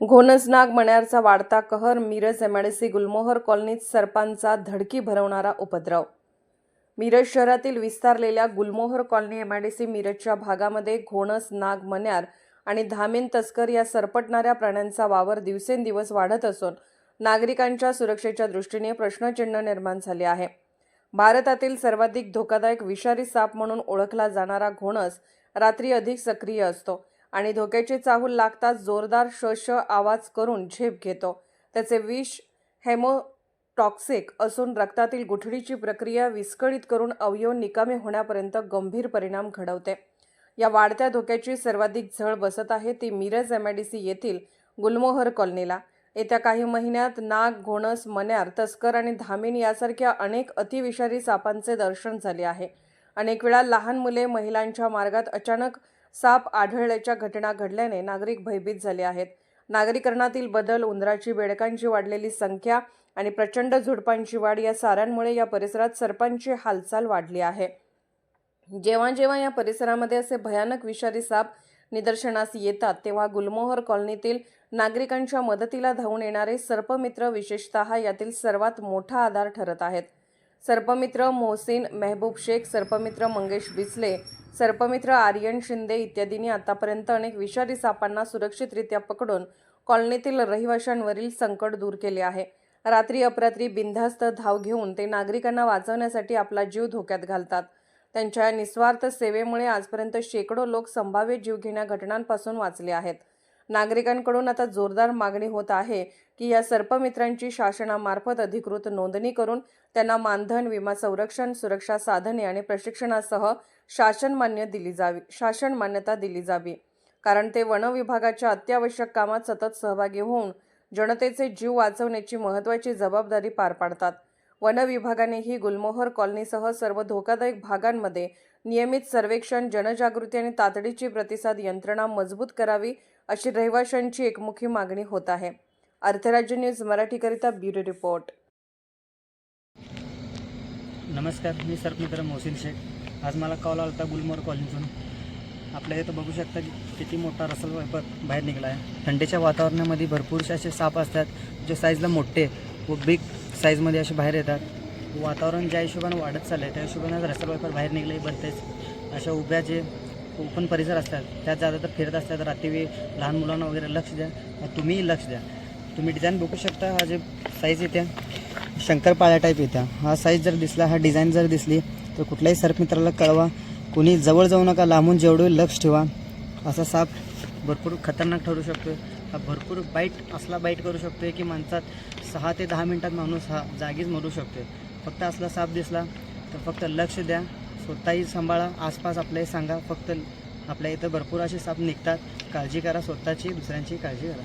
घोणसनाग मण्यारचा वाढता कहर मिरज एमआयडीसी गुलमोहर कॉलनीत सर्पांचा धडकी भरवणारा उपद्रव. मिरज शहरातील विस्तारलेल्या गुलमोहर कॉलनी एमआयडीसी मिरजच्या भागामध्ये घोणस नाग मण्यार आणि धामेन तस्कर या सरपटणाऱ्या प्राण्यांचा वावर दिवसेंदिवस वाढत असून नागरिकांच्या सुरक्षेच्या दृष्टीने प्रश्नचिन्ह निर्माण झाले आहे. भारतातील सर्वाधिक धोकादायक विषारी साप म्हणून ओळखला जाणारा घोणस रात्री अधिक सक्रिय असतो. आणि धोक्याची चाहूल लागताच जोरदार शश आवाज करून झेप घेतो. त्याचे विष हेमोटॉक्सिक असून रक्तातील गुठळीची प्रक्रिया विस्कळीत करून अवयव निकामी होण्यापर्यंत गंभीर परिणाम घडवते. या वाढत्या धोक्याची सर्वाधिक झळ बसत आहे ती मिरज एमआयडीसी येथील गुलमोहर कॉलनीला. येत्या काही महिन्यात नाग घोणस मन्यार तस्कर आणि धामीन यासारख्या अनेक अतिविषारी सापांचे दर्शन झाले आहे. अनेक वेळा लहान मुले महिलांच्या मार्गात अचानक साप आढळल्याच्या घटना घडल्याने नागरिक भयभीत झाले आहेत. नागरीकरणातील बदल उंदराची बेडकांची वाढलेली संख्या आणि प्रचंड झुडपांची वाढ या साऱ्यांमुळे या परिसरात सर्पांची हालचाल वाढली आहे. जेव्हा जेव्हा या परिसरामध्ये असे भयानक विषारी साप निदर्शनास येतात तेव्हा गुलमोहर कॉलनीतील नागरिकांच्या मदतीला धावून येणारे सर्पमित्र विशेषतः यातील सर्वात मोठा आधार ठरत आहेत. सर्पमित्र मोहसिन मेहबूब शेख सर्पमित्र मंगेश बिसले सर्पमित्र आर्यन शिंदे इत्यादींनी आतापर्यंत अनेक विषारी सापांना सुरक्षितरित्या पकडून कॉलनीतील रहिवाशांवरील संकट दूर केले आहे. रात्री अपरात्री बिनधास्त धाव घेऊन ते नागरिकांना वाचवण्यासाठी आपला जीव धोक्यात घालतात. त्यांच्या निस्वार्थ सेवेमुळे आजपर्यंत शेकडो लोक संभाव्य जीवघेण्या घटनांपासून वाचले आहेत. नागरिकांकडून आता जोरदार मागणी होत आहे की या सर्पमित्रांची शासनामार्फत अधिकृत नोंदणी करून त्यांना मानधन विमा संरक्षण सुरक्षा साधने आणि प्रशिक्षणासह शासनमान्य दिली जावी शासन मान्यता दिली जावी. कारण ते वन विभागाच्या अत्यावश्यक कामात सतत सहभागी होऊन जनतेचे जीव वाचवण्याची महत्त्वाची जबाबदारी पार पाडतात. वन विभागानेही गुलमोहर कॉलनीसह सर्व धोकादायक भागांमध्ये नियमित सर्वेक्षण जनजागृती आणि तातडीची प्रतिसाद यंत्रणा मजबूत करावी अशी रहिवाशांची एकमुखी मागणी होत आहे. अर्थराज्य न्यूज मराठीकरिता ब्युरो रिपोर्ट. नमस्कार मी सर्पमित्र मोहसिन शेख. आज मला कॉल आला होता गुलमोर कॉलनीतून. आपल्या इथं बघू शकता की किती मोठा रसल वायपर बाहेर निघाला आहे. थंडीच्या वातावरणामध्ये भरपूरसे असे साप असतात जे साईजला मोठे व बिग साईजमध्ये असे बाहेर येतात. वातावरण ज्या हिशोबानं वाढत चाललं आहे त्या हिशोबानं रसल वायपर बाहेर निघले बनतेच अशा उभ्या जे ओपन परिसर असतात त्यात जादा तर फिरत असतात. रात्री वेळी लहान मुलांना वगैरे लक्ष द्या. तुम्हीही लक्ष द्या. तुम्ही डिझाईन बघू शकता हा जे साईज येते शंकरपाळ्या टाईप येत्या. हा साईज जर दिसला हा डिझाईन जर दिसली तर कुठल्याही सर्पमित्राला कळवा. कोणी जवळ जाऊ नका लांबून जेवढे लक्ष ठेवा. असा साप भरपूर खतरनाक ठरू शकतो हा भरपूर बाईट असला बाईट करू शकतो की माणसात सहा ते दहा मिनटात माणूस हा जागीच मरू शकतो फक्त असला साप दिसला तर फक्त लक्ष द्या. स्वतःही सांभाळा. आसपास आपल्याही सांगा. फक्त आपल्या इथं भरपूर असे साप निघतात. काळजी करा. स्वतःची दुसऱ्यांची काळजी करा.